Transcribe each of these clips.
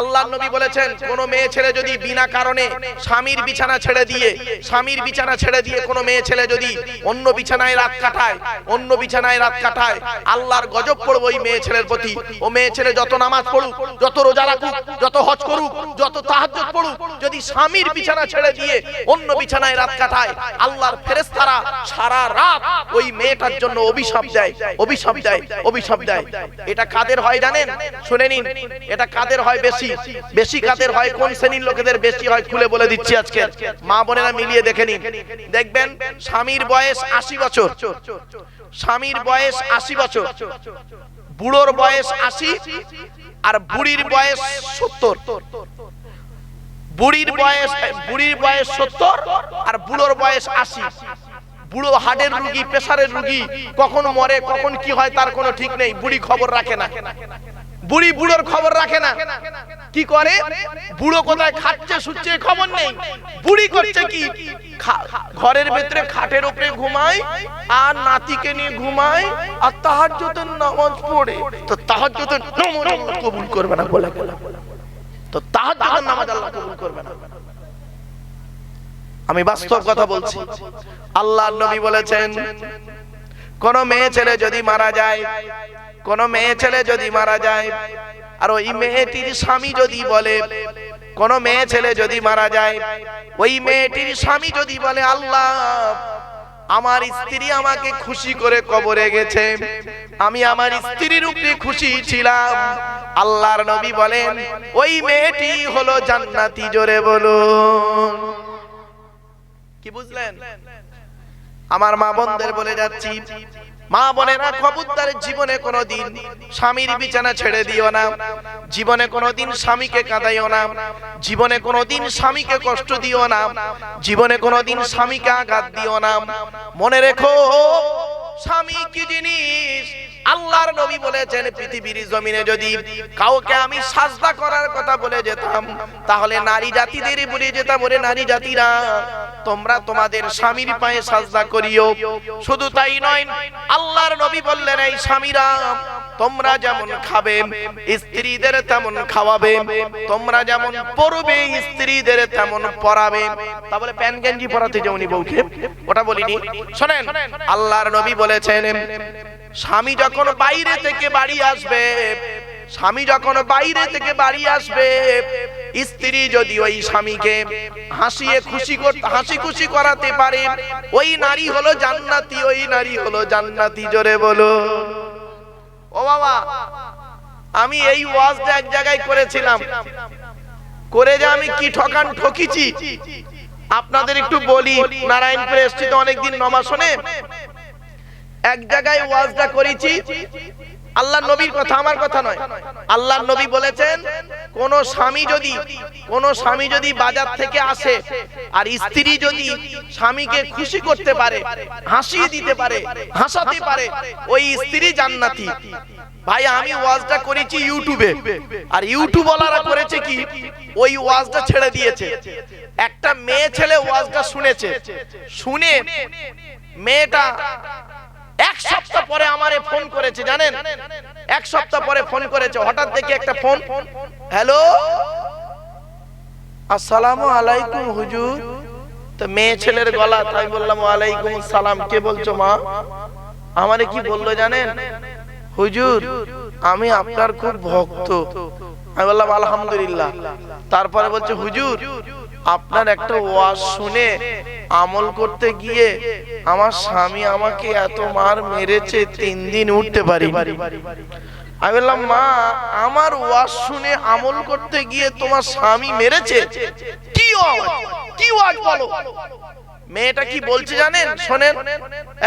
আল্লাহ নবী বলেছেন, কোন মেয়ে ছেলে যদি বিনা কারণে স্বামীর বিছানা ছেড়ে দিয়ে, স্বামীর বিছানা ছেড়ে দিয়ে কোন মেয়ে ছেলে যদি অন্য বিছানায় রাত কাটায়, অন্য বিছানায় রাত কাটায়, আল্লাহর গজব পড়বে ওই মেয়ে ছেলের প্রতি। ও মেয়ে ছেলে যত নামাজ পড়ুক, যত রোজা রাখুক, যত হজ করুক, যত তাহাজ্জুদ পড়ুক, যদি স্বামীর বিছানা ছেড়ে দিয়ে অন্য বিছানায় রাত কাটায়, আল্লাহর ফেরেশতারা সারা রাত ওই মেয়েটার জন্য অভিশাপ দেয় অভিশাপ দেয় অভিশাপ দেয়। এটা কাদের হয় জানেন? শুনে নিন। এটা কাদের হয় বেশি বেশি কাদের হয়, কোন শ্রেণির লোকেদের বেশি হয়, খুলে বলে দিচ্ছি আজকে। মা বোনেরা মিলিয়ে দেখে নিন। দেখবেন, স্বামীর বয়স আশি বছর। স্বামীর বয়স আশি বছর। বুড়োর বয়স আশি আর বুড়ির বয়স সত্তর। বুড়ির বয়স বুড়ির বয়স সত্তর আর বুড়োর বয়স আশি। বুড়ো হার্টের রুগী, প্রেসারের রুগী, কখন মরে, কখন কি হয় তার কোনো ঠিক নেই, বুড়ি খবর রাখে না। বুড়ি বুড়োর খবর রাখে না। কি করে? বুড়ো কোথায় খাচ্ছে শুচ্ছে খবর নেই। বুড়ি করছে কি? ঘরের ভেতরে খাটের উপরে ঘুমায়, আর নাতিকে নিয়ে ঘুমায়, আর তাহাজ্জুদের নামাজ পড়ে। তো তাহার আল্লাহ কবুল করবে না বলে। তো তাহাজ্জুদের নামাজ আল্লাহ কবুল করবে না। আমি বাস্তব কথা বলছি। আল্লাহ নবী বলেছেন, কোন মেয়ে ছেলে যদি মারা যায় কোন মেয়ে ছেলে যদি মারা যায়, আর ওই মেয়েটির স্বামী যদি বলে, কোন মেয়ে ছেলে যদি মারা যায়, ওই মেয়েটির স্বামী যদি বলে, আল্লাহ, আমার স্ত্রী আমাকে খুশি করে কবরে গেছে, আমি আমার স্ত্রীর উপরে খুশি ছিলাম। আল্লাহর নবী বলেন, ওই মেয়েটি হলো জান্নাতি, জোরে বলুন। কি বুঝলেন? আমার মা বোনদের বলে যাচ্ছি মা বোনেরা খবরদার জীবনে কোনোদিন স্বামীর বিছানা ছেড়ে দিও না। জীবনে কোনোদিন স্বামীকে কাঁদাইও না। জীবনে কোনোদিন স্বামীকে কষ্ট দিও না। জীবনে কোনোদিন স্বামীকে আঘাত দিও না। মনে রেখো, স্বামী কি জিনিস? আল্লাহর নবী বলেছেন, পৃথিবীর জমিনে যদি কাউকে আমি সাজদা করার কথা বলে যেতাম, তাহলে নারী জাতিদেরই বলে যেতাম ওরে নারী জাতিরা তোমরা তোমাদের স্বামীর পায়ে সাজদা করিও। শুধু তাই নয়, আল্লাহর নবী বললেন, এই স্বামীরা, তোমরা যেমন খাবে, স্ত্রীদের তেমন খাওয়াবে। তোমরা যেমন পরবে, স্ত্রীদের তেমন পরাবে। তা বলে প্যান গেঞ্জি পরাতে যেমনি বউকে। ওটা বলিনি। শোনেন, আল্লাহর নবী বলেছেন, স্বামী যখন বাইরে থেকে বাড়ি আসবে স্বামী যখন বাইরে থেকে বাড়ি আসবে, স্ত্রী যদি ওই স্বামীকে হাসিয়ে খুশি হাসি খুশি করাতে পারে, ওই নারী হলো জান্নাতি, ওই নারী হলো জান্নাতি, জোরে বলো। ও বাবা, আমি এই ওয়াজটা এক জায়গায় করেছিলাম। করে যে আমি কি ঠকান ঠকিছি? আপনাদের একটু বলি, নারায়ণপুরে এসছি তো অনেকদিন নমা শোনে। এক জায়গায় ওয়াজটা করেছি আল্লাহ নবীর কথা আমার কথা নয়। আল্লাহ নবী বলেছেন কোন স্বামী যদি কোন স্বামী যদি বাজার থেকে আসে আর স্ত্রী যদি স্বামীকে খুশি করতে পারে হাসিয়ে দিতে পারে হাসাতে পারে ওই স্ত্রী জান্নাতি। ভাই আমি ওয়াজটা করেছি ইউটিউবে। আর ইউটিউবওয়ালারা করেছে কি? ওই ওয়াজটা ছেড়ে দিয়েছে। একটা মেয়ে ছেলে ওয়াজটা শুনেছে। শুনে মেয়েটা সপ্তাহ পরে আমারে ফোন করেছে, জানেন? এক সপ্তাহ পরে ফোন করেছে, হঠাৎ দেখি একটা ফোন। হ্যালো? আসসালামু আলাইকুম, হুজুর। তো মেয়ে ছেলের গলা, তাই বললাম, ওয়ালাইকুম সালাম কে বলছো মা? আমারে কি বলল জানেন? হুজুর, আমি আপনার খুব ভক্ত। আমি বললাম, আলহামদুলিল্লাহ। তারপরে বলছে, হুজুর আপনার একটা ওয়াজ শুনে আমল করতে গিয়ে আমার স্বামী আমাকে এত মার মেরেছে, তিন দিন উঠতে পারি আমি বললাম, মা, আমার ওয়াজ শুনে আমল করতে গিয়ে তোমার স্বামী মেরেছে? কি কি ওয়াজ বলো? মেয়েটা কি বলছে জানেন? শোনেন।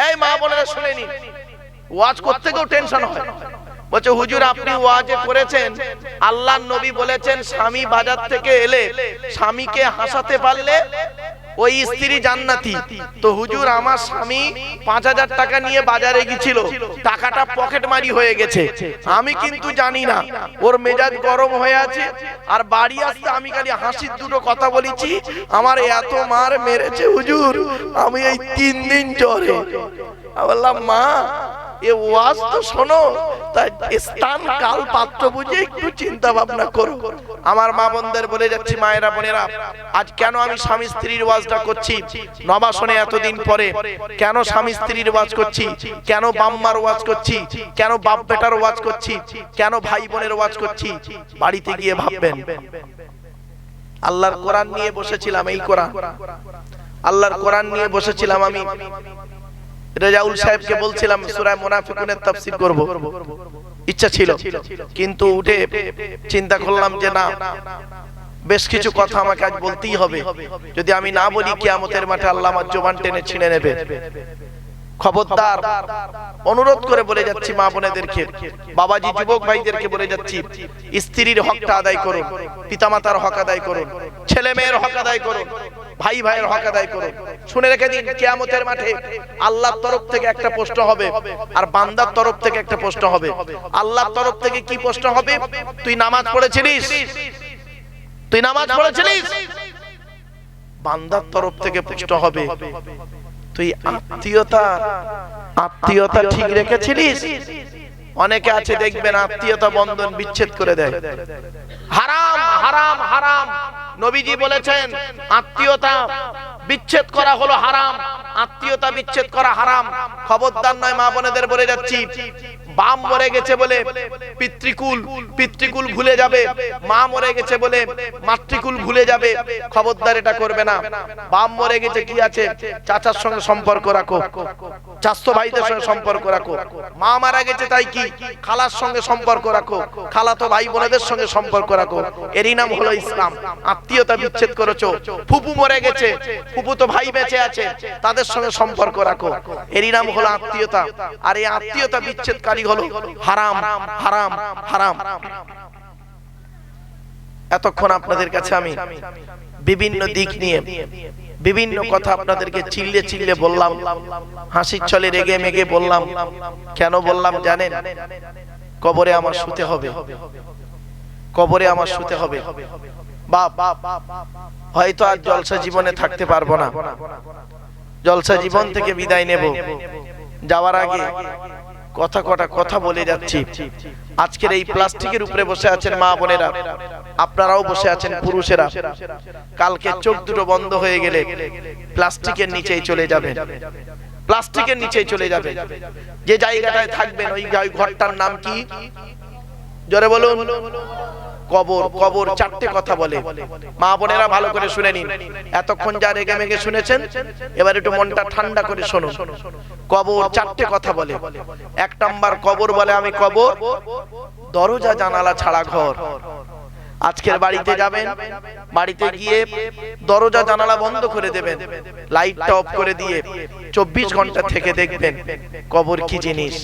এই মা বোনেরা শুনেনি ওয়াজ করতে গিয়েও টেনশন হয়। বলছে, হুজুর, আপনি ওয়াজে করেছেন। আল্লাহ নবী বলেছেন, স্বামী বাজার থেকে এলে স্বামীকে হাসাতে পারলে ওই স্ত্রী জান্নাতি। তো হুজুর, আমার স্বামী পাঁচ হাজার টাকা নিয়ে বাজারে গেছিল টাকাটা পকেট মারি হয়ে গেছে। আমি কিন্তু জানি না, ওর মেজাজ গরম হয়ে আছে। আর বাড়ি আসতে আমি খালি হাসির দুটো কথা বলেছি। আমার এত মার মেরেছে, হুজুর। আমি এই তিন দিন জ্বরে। বললাম, মা এ ওয়াজ তো শোনো, তাই স্থান কাল পাত্র বুঝে একটু চিন্তা ভাবনা করো। আমার মা বোনদের বলে যাচ্ছি, মায়েরা বোনেরা, আজ কেন আমি স্বামী স্ত্রীর ওয়াজটা করছি? নবাসনে এতদিন পরে কেন স্বামী স্ত্রীর ওয়াজ করছি? কেন বাম্মার ওয়াজ করছি? কেন বাপ বেটার ওয়াজ করছি? কেন ভাই বোনের ওয়াজ করছি? বাড়িতে গিয়ে ভাববেন। আল্লাহর কোরআন নিয়ে বসেছিলাম, এই কোরআন। আল্লাহর কোরআন নিয়ে বসেছিলাম আমি। রেজাউল সাহেবকে বলছিলাম, সূরা মুনাফিকুনের তাফসীর করব। ইচ্ছা ছিল। কিন্তু উঠে চিন্তা করলাম যে, না, বেশ কিছু কথা আমাকে আজ বলতেই হবে। যদি আমি না বলি, কিয়ামতের মাঠে আল্লাহ আমার জবান টেনে ছিঁড়ে নেবে। খবরদার, অনুরোধ করে বলে যাচ্ছি মা বোনেদেরকে, বাবাজি, যুবক ভাইদেরকে বলে যাচ্ছি, স্ত্রীর হকটা আদায় করুন, পিতামাতার হক আদায় করুন ছেলে মেয়ের হক আদায় করুন। ভাই ভাইয়ের হক আদায় করুন। শুনে রেখে দিন, কিয়ামতের মাঠে আল্লাহর তরফ থেকে একটা প্রশ্ন হবে আর বান্দার তরফ থেকে একটা প্রশ্ন হবে। আল্লাহর তরফ থেকে কি প্রশ্ন হবে? তুই নামাজ পড়েছিলিস? তুই নামাজ পড়েছিলিস? বান্দার তরফ থেকে প্রশ্ন হবে, তুই আত্মীয়তা আত্মীয়তা ঠিক রেখেছিলিস? অনেকে আছে দেখবেন আত্মীয়তা বন্ধন বিচ্ছেদ করে দেয়। হারাম হারাম হারাম। নবীজি বলেছেন, আত্মীয়তা বিচ্ছেদ করা হলো হারাম, আত্মীয়তা বিচ্ছেদ করা হারাম। খবরদার নয় মা বোনেদের বলে যাচ্ছি বাম মরে গেছে বলে পিতৃকুল পিতৃকুল ভুলে যাবে, মা মরে গেছে বলে মাতৃকুল ভুলে যাবে, খবরদার এটা করবে না। বাম মরে গেছে কি আছে? চাচার সঙ্গে সম্পর্ক রাখো, চাস্তো ভাইদের সঙ্গে সম্পর্ক রাখো। মা মারা গেছে তাই কি? খালার সঙ্গে সম্পর্ক রাখো খালা তো ভাই বোনেদের সঙ্গে সম্পর্ক রাখো। এরই নাম হলো ইসলাম। আত্মীয়তা বিচ্ছেদ করেছ। ফুপু মরে গেছে, ফুপু তো ভাই বেঁচে আছে, তাদের সঙ্গে সম্পর্ক রাখো। এরই নাম হলো আত্মীয়তা। আর এই আত্মীয়তা বিচ্ছেদকারী হলো হারাম হারাম হারাম। এতক্ষণ আপনাদের কাছে আমি বিভিন্ন দিক নিয়ে, বিভিন্ন কথা আপনাদেরকে চিল্লে চিল্লে বললাম, হাসির ছলে রেগে মেগে বললাম, কেন বললাম জানেন? কবরে আমার শুতে হবে। কবরে আমার শুতে হবে। বাপ, হয়তো আর জলসা জীবনে থাকতে পারব না। জলসা জীবন থেকে বিদায় নেব। যাওয়ার আগে কথা কটা কথা বলে যাচ্ছি। আজকের এই প্লাস্টিকের উপরে বসে আছেন মা বোনেরা। আপনারাও বসে আছেন পুরুষেরা। কালকে চোখ দুটো বন্ধ হয়ে গেলে প্লাস্টিকের নিচেই চলে যাবে। প্লাস্টিকের নিচেই চলে যাবে। যে জায়গাটায় থাকবেন, ওই ঘরটার নাম কি? জোরে বলুন। কবর কবর চারটে কথা বলে। মা বোনেরা ভালো করে শুনে নিন। এতক্ষণ যা রেগে মেগে শুনেছেন এবার একটু মনটা ঠান্ডা করে শুনুন। কবর চারটে কথা বলে। এক নাম্বার কবর বলে আমি কবর দরজা জানালা ছাড়া ঘর। আজকের বাড়িতে যাবেন বাড়িতে গিয়ে দরজা জানালা বন্ধ করে দেবেন। লাইটটা অফ করে দিয়ে চব্বিশ ঘণ্টা থেকে দেখবেন কবর কি জিনিস?